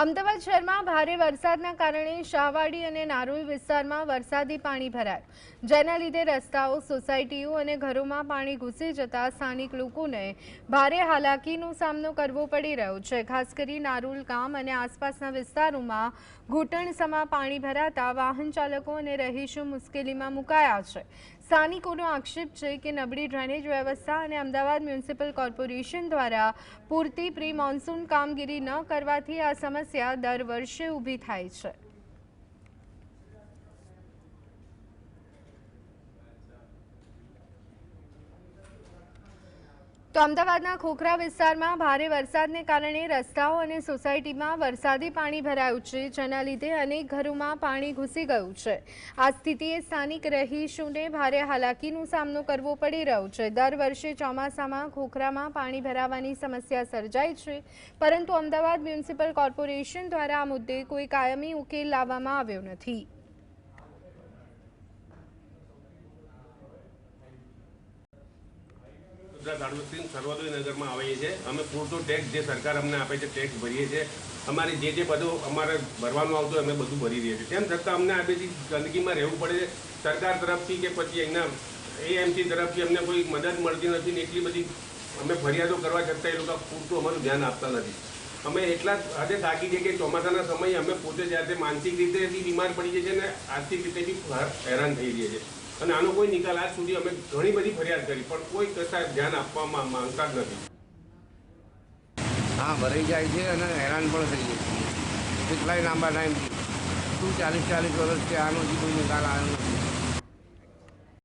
અમદાવાદ શહેરમાં ભારે વરસાદના કારણે શાહવાડી અને નારોલ વિસ્તારમાં વરસાદી પાણી ભરાયું, જેના લીધે રસ્તાઓ, સોસાયટીઓ અને ઘરોમાં પાણી ઘૂસી જતા સ્થાનિક લોકોને ભારે હાલાકીનો સામનો કરવો પડી રહ્યો છે. ખાસ કરી નારોલ ગામ અને આસપાસના વિસ્તારોમાં ઘૂંટણસમાં પાણી ભરાતા વાહન ચાલકો અને રહીશો મુશ્કેલીમાં મુકાયા છે. સ્થાનિકોનો આક્ષેપ છે કે નબળી ડ્રેનેજ વ્યવસ્થા અને અમદાવાદ મ્યુનિસિપલ કોર્પોરેશન દ્વારા પૂરતી પ્રી મોન્સૂન કામગીરી ન કરવાથી આ સમસ્યા દર વર્ષે ઊભી થાય છે. તો અમદાવાદના ખોખરા વિસ્તારમાં ભારે વરસાદને કારણે રસ્તાઓ અને સોસાયટીમાં વરસાદી પાણી ભરાયું છે, જેના લીધે અનેક ઘરોમાં પાણી ઘૂસી ગયું છે. આ સ્થિતિએ સ્થાનિક રહીશોને ભારે હાલાકીનો સામનો કરવો પડી રહ્યો છે. દર વર્ષે ચોમાસામાં ખોખરામાં પાણી ભરાવાની સમસ્યા સર્જાય છે, પરંતુ અમદાવાદ મ્યુનિસિપલ કોર્પોરેશન દ્વારા આ મુદ્દે કોઈ કાયમી ઉકેલ લાવવામાં આવ્યો નથી. ગુજરાત આદિવાસી સર્વોદય નગરમાં આવીએ છીએ. અમે પૂરતો ટેક્સ જે સરકાર અમને આપે છે ટેક્સ ભરીએ છીએ. અમારે જે જે બધું અમારે ભરવાનું આવતું અમે બધું ભરી રહીએ છીએ. તેમ છતાં અમને આ બધી ગંદકીમાં રહેવું પડે છે. સરકાર તરફથી કે પછી અહીંના એએમસી તરફથી અમને કોઈ મદદ મળતી નથી ને એટલી બધી અમે ફરિયાદો કરવા છતાં એ લોકો પૂરતું અમારું ધ્યાન આપતા નથી. અમે એટલા હદે થાકી છે કે ચોમાસાના સમયે અમે પોતે જાતે માનસિક રીતે બીમાર પડી જઈએ છીએ અને આર્થિક રીતે બી હેરાન થઈ જઈએ છીએ. અને આનો કોઈ નિકાલ આજ સુધી અમે ઘણી બધી ફરિયાદ કરી, પણ કોઈ કશા ધ્યાન આપવામાં માંગતા જ નથી. હા ભરાઈ જાય છે અને હેરાન પણ થઈ જાય છે. કેટલાય લાંબા ટાઈમથી શું ચાલીસ ચાલીસ વર્ષથી આનો હજી કોઈ નિકાલ આવ્યો નથી.